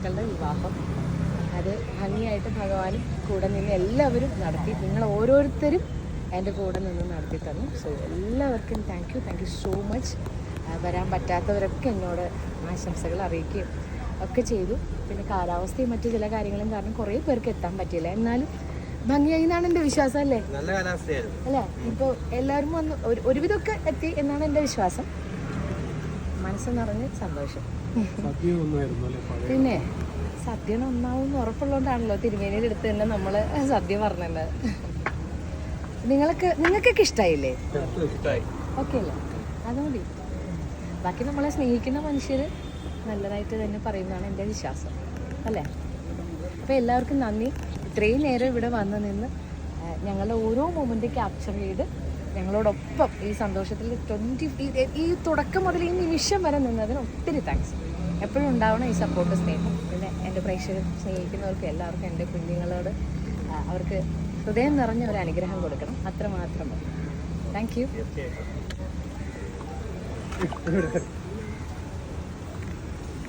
മക്കളുടെ വിവാഹം. അത് ഭംഗിയായിട്ട് ഭഗവാനും കൂടെ നിന്ന് എല്ലാവരും നടത്തി നിങ്ങൾ ഓരോരുത്തരും എന്റെ കൂടെ നിന്ന് നടത്തി തന്നു. സോ എല്ലാവർക്കും thank you thank you so much വരാൻ പറ്റാത്തവരൊക്കെ എന്നോട് ആശംസകൾ അറിയിക്കുകയും ഒക്കെ ചെയ്തു. പിന്നെ കാലാവസ്ഥയും മറ്റു ചില കാര്യങ്ങളും കാരണം കുറേ പേർക്ക് എത്താൻ പറ്റിയില്ല. എന്നാലും ഭംഗിയായി എന്നാണ് എന്റെ വിശ്വാസം അല്ലേ? അല്ലേ? ഇപ്പോൾ എല്ലാവരും വന്ന് ഒരു ഒരുവിധമൊക്കെ എത്തി എന്നാണ് എന്റെ വിശ്വാസം. മനസ്സ് നിറഞ്ഞ് സന്തോഷം പിന്നെ സദ്യ നന്നാവും ഉറപ്പുള്ളതുകൊണ്ടാണല്ലോ തിരുമേനിയുടെ അടുത്ത് തന്നെ നമ്മൾ സദ്യ പറഞ്ഞത്. നിങ്ങൾക്ക് നിങ്ങൾക്കൊക്കെ ഇഷ്ടായില്ലേ? ഓക്കെ അല്ലേ? അത് മതി. ബാക്കി നമ്മളെ സ്നേഹിക്കുന്ന മനുഷ്യർ നല്ലതായിട്ട് തന്നെ പറയുന്നതാണ് എന്റെ വിശ്വാസം. അല്ലേ? അപ്പോൾ എല്ലാവർക്കും നന്ദി. ഇത്രയും നേരം ഇവിടെ വന്ന് നിന്ന് ഞങ്ങളുടെ ഓരോ മൊമെന്റ് ക്യാപ്ചർ ചെയ്ത് ഞങ്ങളോടൊപ്പം ഈ സന്തോഷത്തിൽ ട്വന്റി ഈ തുടക്കം മുതൽ ഈ നിമിഷം വരെ നിന്നതിന് ഒത്തിരി താങ്ക്സ് എപ്പോഴും ഉണ്ടാവണം ഈ സപ്പോർട്ട് സ്നേഹം. പിന്നെ എന്റെ പ്രേക്ഷകർ സ്നേഹിക്കുന്നവർക്ക് എല്ലാവർക്കും എന്റെ കുഞ്ഞുങ്ങളോട് അവർക്ക് ഹൃദയം നിറഞ്ഞ ഒരു അനുഗ്രഹം കൊടുക്കണം. അത്രമാത്രം മതി താങ്ക് യു